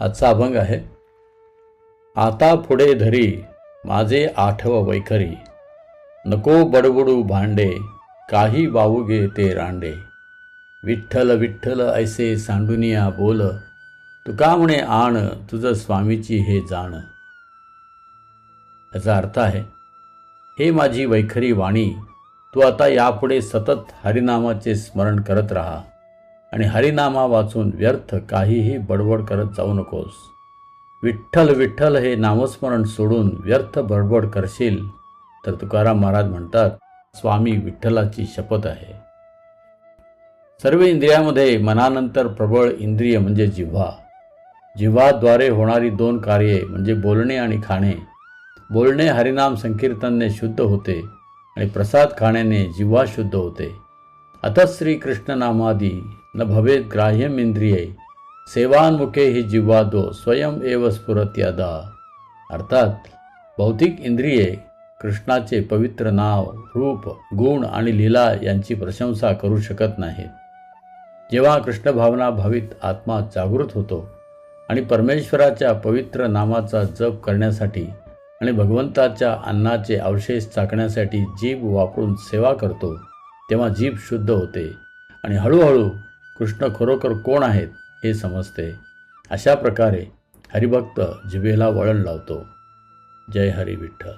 आजचा अभंग आहे आता पुढे धरी माझे आठव वैखरी. नको बडबडू भांडे काही वाऊगे ते रांडे. विठ्ठल विठ्ठल ऐसे सांडुनिया बोल. तुका म्हणे आण तुझं स्वामीची हे जाण. याचा अर्थ आहे हे माझी वैखरी वाणी तू आता यापुढे सतत हरिनामाचे स्मरण करत राहा. आणि हरिनामा वाचून व्यर्थ काहीही बडबड करत जाऊ नकोस. विठ्ठल विठ्ठल हे नामस्मरण सोडून व्यर्थ बडबड करशील तर तुकाराम महाराज म्हणतात स्वामी विठ्ठलाची शपथ आहे. सर्व इंद्रियामध्ये मनानंतर प्रबळ इंद्रिय म्हणजे जिव्हा. जिव्हाद्वारे होणारी दोन कार्ये म्हणजे बोलणे आणि खाणे. बोलणे हरिनाम संकीर्तनने शुद्ध होते आणि प्रसाद खाण्याने जिव्हा शुद्ध होते. अथ श्रीकृष्णनामादी न भवेत ग्राह्यम इंद्रिये सेवान्मुखे ही जिव्हादो स्वयं एव स्फुरत यादा अर्थात भौतिक इंद्रिये कृष्णाचे पवित्र नाव रूप गुण आणि लीला यांची प्रशंसा करू शकत नाहीत। जेव्हा कृष्ण भावना भावित आत्मा जागृत होतो आणि परमेश्वराच्या पवित्र नामाचा जप करण्यासाठी आणि भगवंताच्या अन्नाचे अवशेष चाकण्यासाठी जीभ वापरून सेवा करतो तेव्हा जीभ शुद्ध होते आणि हळूहळू कृष्ण खरोखर कोण आहेत हे समजते. अशा प्रकारे हरिभक्त जिभेला वळण लावतो. जय हरी विठ्ठल.